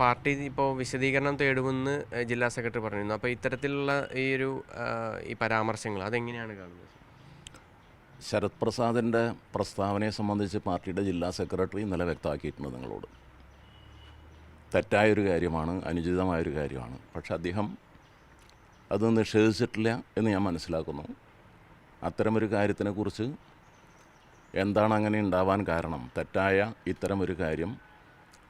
Party ഇപ്പോൾ വിശദീകരണം തേടുമെന്ന് ജില്ലാ സെക്രട്ടറി പറഞ്ഞിരുന്നു. അപ്പോൾ ഇത്തരത്തിലുള്ള ഈ ഒരു ഈ പരാമർശങ്ങൾ അതെങ്ങനെയാണ് കാണുന്നത്? ശരത് പ്രസാദിന്റെ പ്രസ്താവനയെ സംബന്ധിച്ച് പാർട്ടിയുടെ ജില്ലാ സെക്രട്ടറി ഇന്നലെ വ്യക്തമാക്കിയിട്ടുണ്ട് നിങ്ങളോട്. തെറ്റായൊരു കാര്യമാണ് അനുചിതമായൊരു കാര്യമാണ്. പക്ഷെ അദ്ദേഹം അത് നിഷേധിച്ചിട്ടില്ല എന്ന് ഞാൻ മനസ്സിലാക്കുന്നു. അത്തരമൊരു കാര്യത്തിനെക്കുറിച്ച് എന്താണ് അങ്ങനെ ഉണ്ടാവാൻ കാരണം? തെറ്റായ ഇത്തരമൊരു കാര്യം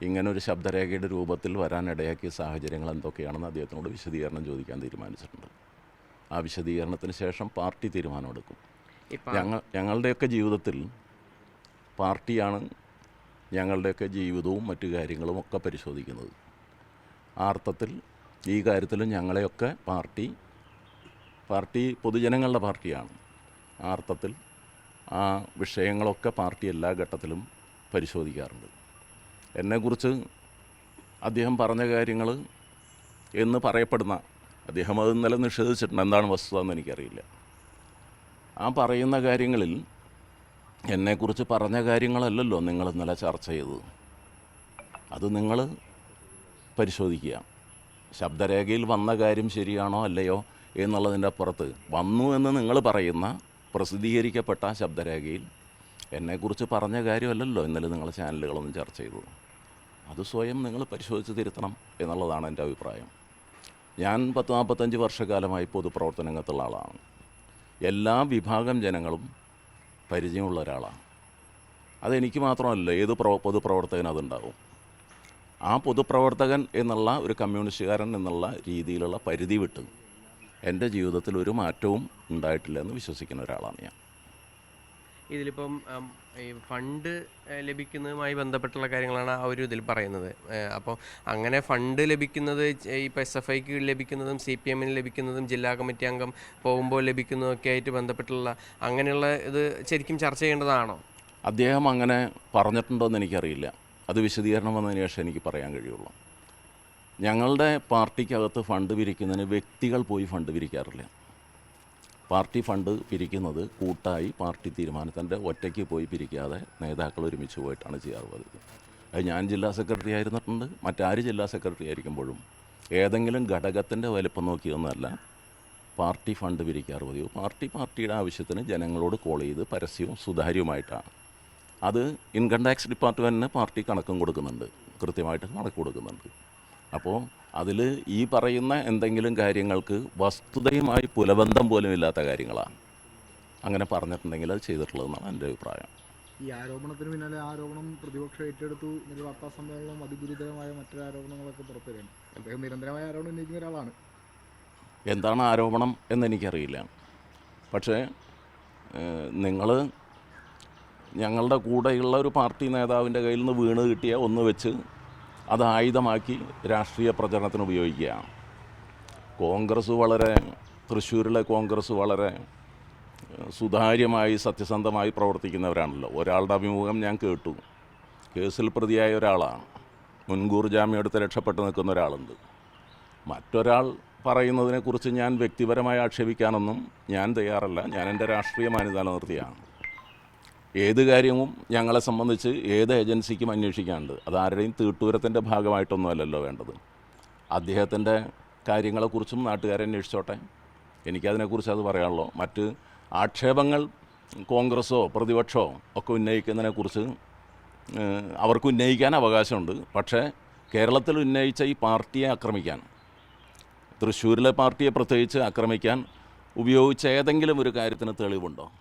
ഇങ്ങനൊരു ശബ്ദരേഖയുടെ രൂപത്തിൽ വരാനിടയാക്കിയ സാഹചര്യങ്ങൾ എന്തൊക്കെയാണെന്ന് അദ്ദേഹത്തിനോട് വിശദീകരണം ചോദിക്കാൻ തീരുമാനിച്ചിട്ടുണ്ട്. ആ വിശദീകരണത്തിന് ശേഷം പാർട്ടി തീരുമാനമെടുക്കും. ഞങ്ങൾ ഞങ്ങളുടെയൊക്കെ ജീവിതത്തിൽ പാർട്ടിയാണ് ഞങ്ങളുടെയൊക്കെ ജീവിതവും മറ്റു കാര്യങ്ങളും ഒക്കെ പരിശോധിക്കുന്നത്. ആ അർത്ഥത്തിൽ ഈ കാര്യത്തിലും ഞങ്ങളെയൊക്കെ പാർട്ടി പാർട്ടി പൊതുജനങ്ങളുടെ പാർട്ടിയാണ്. ആ അർത്ഥത്തിൽ ആ വിഷയങ്ങളൊക്കെ പാർട്ടി എല്ലാ ഘട്ടത്തിലും പരിശോധിക്കാറുണ്ട്. എന്നെക്കുറിച്ച് അദ്ദേഹം പറഞ്ഞ കാര്യങ്ങൾ എന്ന് പറയപ്പെടുന്ന അദ്ദേഹം അത് ഇന്നലെ നിഷേധിച്ചിട്ടുണ്ട്. എന്താണ് വസ്തുത എന്ന് എനിക്കറിയില്ല. ആ പറയുന്ന കാര്യങ്ങളിൽ എന്നെക്കുറിച്ച് പറഞ്ഞ കാര്യങ്ങളല്ലല്ലോ നിങ്ങൾ ഇന്നലെ ചർച്ച ചെയ്തത്. അത് നിങ്ങൾ പരിശോധിക്കുക. ശബ്ദരേഖയിൽ വന്ന കാര്യം ശരിയാണോ അല്ലയോ എന്നുള്ളതിന്റെ അപ്പുറത്ത് വന്നു എന്ന് നിങ്ങൾ പറയുന്ന പ്രസിദ്ധീകരിക്കപ്പെട്ട ശബ്ദരേഖയിൽ എന്നെക്കുറിച്ച് പറഞ്ഞ കാര്യമല്ലല്ലോ ഇന്നലെ നിങ്ങൾ ചാനലുകളൊന്നും ചർച്ച ചെയ്തത്. അത് സ്വയം നിങ്ങൾ പരിശോധിച്ച് തിരുത്തണം എന്നുള്ളതാണ് എന്റെ അഭിപ്രായം. ഞാൻ പത്ത് നാൽപ്പത്തഞ്ച് വർഷക്കാലമായി പൊതുപ്രവർത്തനരംഗത്തുള്ള ആളാണ്. എല്ലാ വിഭാഗം ജനങ്ങളും പരിചയമുള്ള ഒരാളാണ്. അതെനിക്ക് മാത്രമല്ല ഏത് പ്രവ പൊതുപ്രവർത്തകനും അതുണ്ടാവും. ആ പൊതുപ്രവർത്തകൻ എന്നുള്ള ഒരു കമ്മ്യൂണിസ്റ്റുകാരൻ എന്നുള്ള രീതിയിലുള്ള പരിധി വിട്ട് എന്റെ ജീവിതത്തിൽ ഒരു മാറ്റവും ഉണ്ടായിട്ടില്ല എന്ന് വിശ്വസിക്കുന്ന ഒരാളാണ് ഞാൻ. ഇതിലിപ്പം ഈ ഫണ്ട് ലഭിക്കുന്നതുമായി ബന്ധപ്പെട്ടുള്ള കാര്യങ്ങളാണ് ആ ഒരു ഇതിൽ പറയുന്നത്. അപ്പോൾ അങ്ങനെ ഫണ്ട് ലഭിക്കുന്നത് ഇപ്പോൾ എസ് എഫ് ഐക്ക് ലഭിക്കുന്നതും സി പി എമ്മിന് ലഭിക്കുന്നതും ജില്ലാ കമ്മിറ്റി അംഗം പോകുമ്പോൾ ലഭിക്കുന്നതൊക്കെ ആയിട്ട് ബന്ധപ്പെട്ടുള്ള അങ്ങനെയുള്ള ഇത് ശരിക്കും ചർച്ച ചെയ്യേണ്ടതാണോ? അദ്ദേഹം അങ്ങനെ പറഞ്ഞിട്ടുണ്ടോ എന്ന് എനിക്കറിയില്ല. അത് വിശദീകരണം വന്നതിന് ശേഷം എനിക്ക് പറയാൻ കഴിയുള്ളൂ. ഞങ്ങളുടെ പാർട്ടിക്കകത്ത് ഫണ്ട് പിരിക്കുന്നതിന് വ്യക്തികൾ പോയി ഫണ്ട് പിരിക്കാറില്ല പാർട്ടി ഫണ്ട് പിരിക്കുന്നത് കൂട്ടായി പാർട്ടി തീരുമാനത്തിന്റെ ഒറ്റയ്ക്ക് പോയി പിരിക്കാതെ നേതാക്കൾ ഒരുമിച്ച് പോയിട്ടാണ് ചെയ്യാറ് പതിവ് അത് ഞാൻ ജില്ലാ സെക്രട്ടറി ആയിരുന്നിട്ടുണ്ട്. മറ്റാര് ജില്ലാ സെക്രട്ടറി ആയിരിക്കുമ്പോഴും ഏതെങ്കിലും ഘടകത്തിന്റെ വലിപ്പം നോക്കിയൊന്നുമല്ല പാർട്ടി ഫണ്ട് പിരിക്കാറ് പതിവ്. പാർട്ടി പാർട്ടിയുടെ ആവശ്യത്തിന് ജനങ്ങളോട് കോൾ ചെയ്ത് പരസ്യവും സുതാര്യവുമായിട്ടാണ്. അത് ഇൻകം ടാക്സ് ഡിപ്പാർട്ട്മെന്റിന് പാർട്ടി കണക്കും കൊടുക്കുന്നുണ്ട്. കൃത്യമായിട്ട് കണക്ക് കൊടുക്കുന്നുണ്ട്. അപ്പോൾ അതിൽ ഈ പറയുന്ന എന്തെങ്കിലും കാര്യങ്ങൾക്ക് വസ്തുതയുമായി പുലബന്ധം പോലും ഇല്ലാത്ത കാര്യങ്ങളാണ്. അങ്ങനെ പറഞ്ഞിട്ടുണ്ടെങ്കിൽ അത് ചെയ്തിട്ടുള്ളതെന്നാണ് എന്റെ അഭിപ്രായം. ഈ ആരോപണത്തിന് പിന്നാലെ ആരോപണം പ്രതിപക്ഷം ഏറ്റെടുത്തു എന്നൊരു വാർത്താ സമ്മേളനം അതിഗുരുതരമായ മറ്റൊരു ആരോപണങ്ങളൊക്കെ പുറത്തുവരികയാണ്. അദ്ദേഹം നിരന്തരമായ ആരോപണം ഉന്നയിക്കുന്ന ഒരാളാണ്. എന്താണ് ആരോപണം എന്നെനിക്കറിയില്ല പക്ഷേ നിങ്ങൾ ഞങ്ങളുടെ കൂടെയുള്ള ഒരു പാർട്ടി നേതാവിന്റെ കയ്യിൽ നിന്ന് വീണ് കിട്ടിയ ഒന്ന് വെച്ച് അത് ആയുധമാക്കി രാഷ്ട്രീയ പ്രചരണത്തിന് ഉപയോഗിക്കുകയാണ്. കോൺഗ്രസ് വളരെ തൃശ്ശൂരിലെ കോൺഗ്രസ് വളരെ സുതാര്യമായി സത്യസന്ധമായി പ്രവർത്തിക്കുന്നവരാണല്ലോ. ഒരാളുടെ അഭിമുഖം ഞാൻ കേട്ടു. കേസിൽ പ്രതിയായ ഒരാളാണ്. മുൻകൂർ ജാമ്യം എടുത്ത് രക്ഷപ്പെട്ട് നിൽക്കുന്ന ഒരാളുണ്ട്. മറ്റൊരാൾ പറയുന്നതിനെക്കുറിച്ച് ഞാൻ വ്യക്തിപരമായി ആക്ഷേപിക്കാനൊന്നും ഞാൻ തയ്യാറല്ല. ഞാൻ എന്റെ രാഷ്ട്രീയ നിലനിർത്തിയാണ്. ഏത് കാര്യവും ഞങ്ങളെ സംബന്ധിച്ച് ഏത് ഏജൻസിക്കും അന്വേഷിക്കാനുണ്ട്. അത് ആരുടെയും തീട്ടൂരത്തിന്റെ ഭാഗമായിട്ടൊന്നുമല്ലല്ലോ വേണ്ടത്. അദ്ദേഹത്തിന്റെ കാര്യങ്ങളെക്കുറിച്ചും നാട്ടുകാരെ അന്വേഷിച്ചോട്ടെ. എനിക്കതിനെക്കുറിച്ച് അത് പറയാനുള്ളൂ. മറ്റ് ആക്ഷേപങ്ങൾ കോൺഗ്രസ്സോ പ്രതിപക്ഷമോ ഒക്കെ ഉന്നയിക്കുന്നതിനെക്കുറിച്ച് അവർക്ക് ഉന്നയിക്കാൻ അവകാശമുണ്ട്. പക്ഷേ കേരളത്തിൽ ഉന്നയിച്ച ഈ പാർട്ടിയെ ആക്രമിക്കാൻ തൃശ്ശൂരിലെ പാർട്ടിയെ പ്രത്യേകിച്ച് ആക്രമിക്കാൻ ഉപയോഗിച്ച ഏതെങ്കിലും ഒരു കാര്യത്തിന് തെളിവുണ്ടോ?